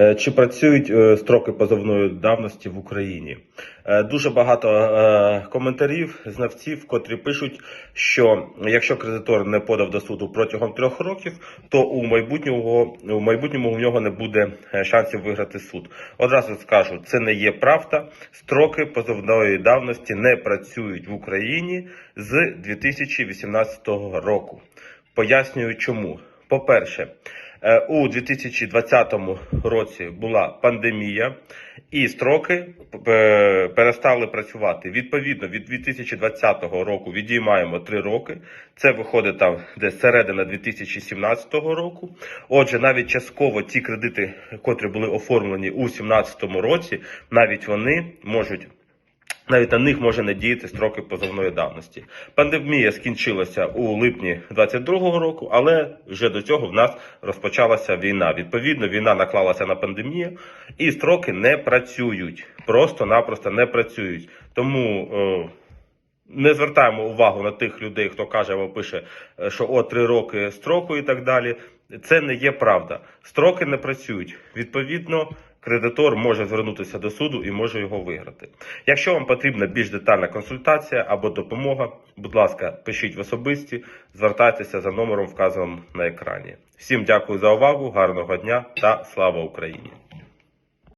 Е, Чи працюють е, строки позовної давності в Україні? Е, Дуже багато коментарів знавців, котрі пишуть, що якщо кредитор не подав до суду протягом трьох років, то у майбутнього у майбутньому у нього не буде шансів виграти суд. Одразу скажу, це не є правда. Строки позовної давності не працюють в Україні з 2018 року. Пояснюю, чому. По-перше, е, у 2020 році була пандемія, і строки е, перестали працювати. Відповідно, від 2020 року відіймаємо 3 роки. Це виходить там десь середина 2017 року. Отже, навіть частково ті кредити, котрі були оформлені у 2017 році, навіть вони можуть. Навіть на них може не діяти строки позовної давності. Пандемія скінчилася у липні 22-го року, але вже до цього в нас розпочалася війна. Відповідно, війна наклалася на пандемію, і строки не працюють. Просто-напросто не працюють. Тому е, не звертаємо увагу на тих людей, хто каже або пише, е, що о три роки строку і так далі. Це не є правда. Строки не працюють. Відповідно, кредитор може звернутися до суду і може його виграти. Якщо вам потрібна більш детальна консультація або допомога, будь ласка, пишіть в особисті, звертайтеся за номером, вказаним на екрані. Всім дякую за увагу, гарного дня та слава Україні!